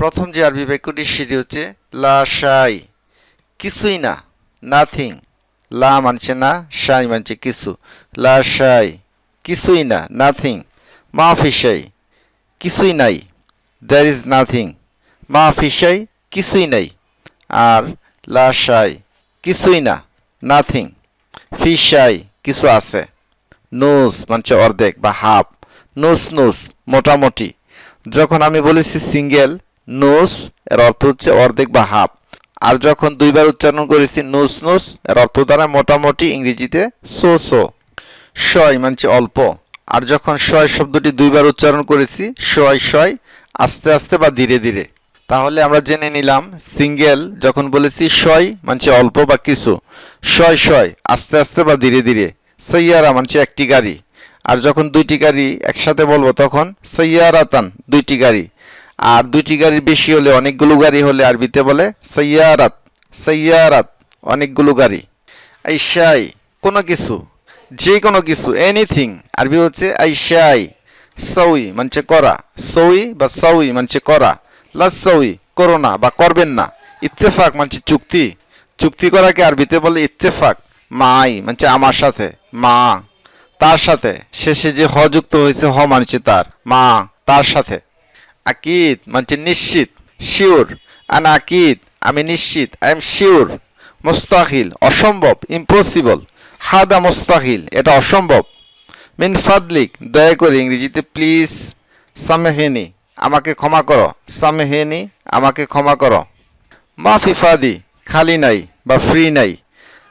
প্রথম যে আরবি বাক্যটি সেটি হচ্ছে, লা শাই কিছুই না নাথিং লা মানছে না, শাই মানছে কিছু। লা শাই কিছুই না নাথিং মাফি শাই কিছুই নাই। দ্যার ইজ নাথিং মাফি শাই কিছুই নাই। আর লা শাই কিছুই না নাথিং ফি শাই কিছু আছে। নুস মানছে অর্ধেক বা হাফ। নুস নুস মোটামুটি। যখন আমি বলেছি সিঙ্গেল নুস এর অর্থ হচ্ছে অর্ধেক বা হাফ। আর যখন দুইবার উচ্চারণ করেছি নুস নুস, এর অর্থ দ্বারা মোটামুটি ইংরেজিতে সো সো। শয় মানছে অল্প। আর যখন শয় শব্দটি দুইবার উচ্চারণ করেছি, শয় শয়, আস্তে আস্তে বা ধীরে ধীরে। তাহলে আমরা জেনে নিলাম, সিঙ্গেল যখন বলেছি শয় মানছে অল্প বা কিছু, শয় শয়, আস্তে আস্তে বা ধীরে ধীরে। সৈয়ারা মানছে একটি গাড়ি। আর যখন দুইটি গাড়ি একসাথে বলব তখন সৈয়ারাতান, দুইটি গাড়ি। আর দুইটি গাড়ির বেশি হলে, অনেকগুলো গাড়ি হলে আরবিতে বলে সৈয়ারাত সৈয়ারাত অনেকগুলো গাড়ি। আইসাই কোনো কিছু, যে কোনো কিছু এনিথিং আরবি হচ্ছে আইসাই সউই মানছে করা সউই বা সউই মানছে করা লাসউই করো না বা করবেন না, ইত্তেফাক মানছে চুক্তি চুক্তি করাকে আরবিতে বলে ইত্তেফাক, মাই, মানছে আমার সাথে, মা, তার সাথে, শেষে যে হ যুক্ত হয়েছে, হ মানছে তার, মা, তার সাথে। আকিদ, মানছে নিশ্চিত, শিওর। আন আকিদ, আমি নিশ্চিত, আই এম শিওর। মোস্তাহিল, অসম্ভব ইম্পসিবল হাদা মোস্তাহিল, এটা অসম্ভব। মিন ফাদলিক, দয়া করে ইংরেজিতে প্লিজ, সামেহেনি, আমাকে ক্ষমা করো। সামেহেনি, আমাকে ক্ষমা করো। মাফি ফাদি, খালি নাই বা ফ্রি নাই।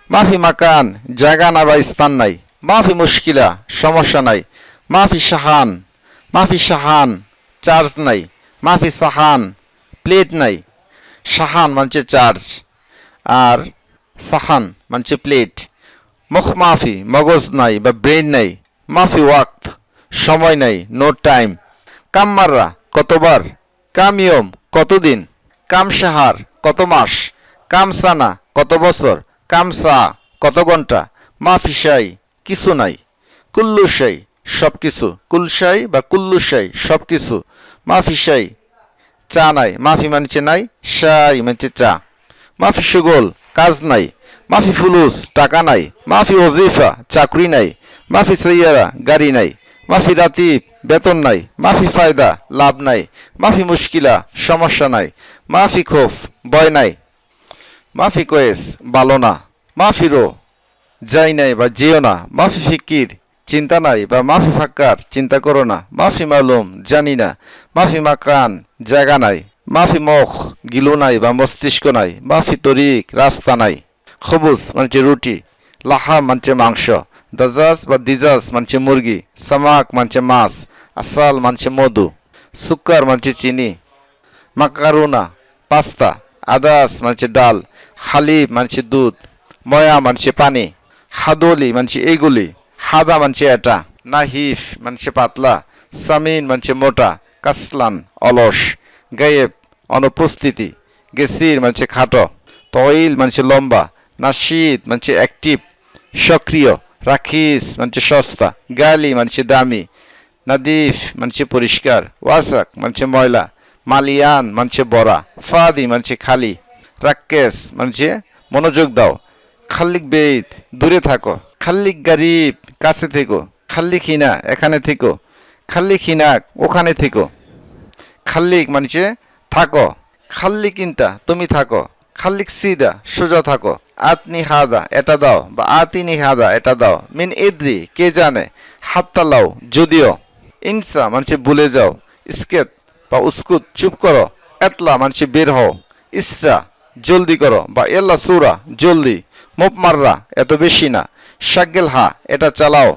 মাফি মাকান, জায়গা না বা স্থান নাই। মাফি মুশকিলা, সমস্যা নাই। মাফি শাহান, মাফি সাহান চার্জ নাই। মাফি সাহান, প্লেট নাই। সাহান মানছে চার্জ আর সাহান মানছে প্লেট। মুখ মাফি, মগজ নাই বা ব্রেন নাই। মাফি ওয়াক্ত, সময় নাই নো টাইম কাম মাররা, কতবার? কাম ইয়ম কতদিন? কাম সাহার, কত মাস? কাম সানা, কত বছর? কাম সা, কত ঘণ্টা? মাফি সাই, কিছু নাই। কুল্লু সাই সব কিছু কুলসাই বা কুল্লু সাই সব কিছু মাফি সাই চা নাই মাফি মানছে নাই সাই মানছে চা মাফি সুগোল কাজ নাই মাফি ফুলুস টাকা নাই মাফি ওজিফা চাকরি নাই মাফি সৈয়ারা গাড়ি নাই মাফি রাতিব বেতন নাই মাফি ফায়দা লাভ নাই মাফি মুশকিলা সমস্যা নাই মাফি খোফ ভয় নাই মাফি কোয়েস ভালো না মাফিরো যাই নাই বা যেও না মাফি ফিকির চিন্তা নাই বা মাফি ফাক্কার, চিন্তা করো না। মাফি মালুম, জানি না। মাফি মাকান, জায়গা নাই। মাফি মুখ, গিলু নাই বা মস্তিষ্ক নাই। মাফি তরিক, রাস্তা নাই। খবুজ মানছে রুটি লাহা মানছে মাংস। দাজাজ বা দিজাজ মানছে মুরগি, সামাক মানছে মাছ, আসাল মানছে মধু। সুক্কার মানছে চিনি। মাকারুনা, পাস্তা। আদাস মানছে ডাল। হালিব মানছে দুধ। ময়া মানছে পানি। হাদলি মানছে এইগুলি হাদা মানছে এটা নাহিফ মানছে পাতলা সামিন মানছে মোটা কাসলান অলস গায়েব অনুপস্থিতি গেসির মানছে খাটো তইল মানছে লম্বা নাশিদ মানছে অ্যাক্টিভ সক্রিয় রাখিস মানছে সস্তা গালি মানছে দামি নাদিফ মানছে পরিষ্কার ওয়াসাক মানছে ময়লা মালিয়ান মানছে বড়া ফাদি মানছে খালি রাক্কেস মানছে মনোযোগ দাও খাল্লিক বেদ দূরে থাকো খাল্লিক গারিব, কাছে থেকো। খাল্লিক হিনা এখানে থেকো। খাল্লিক হিনাক ওখানে থেকো। খাল্লিক মানছে থাকো। খাল্লিক ইনতা তুমি থাকো। খাল্লিক সিদা, সোজা থাকো। আতনি হাদা, এটা দাও। বা আতিনি হাদা, এটা দাও। মিন ইদ্রি, কে জানে? হাতটা লাও, যদিও। ইনসা মানছে ভুলে যাও। স্কেত বা উস্কুত, চুপ করো। এতলা মানছে বের হও। ইসরা, জলদি করো। বা এল্লা সুরা, জলদি। মোপ মাররা, এত বেশি না। শাগেল হা এটা চালাও।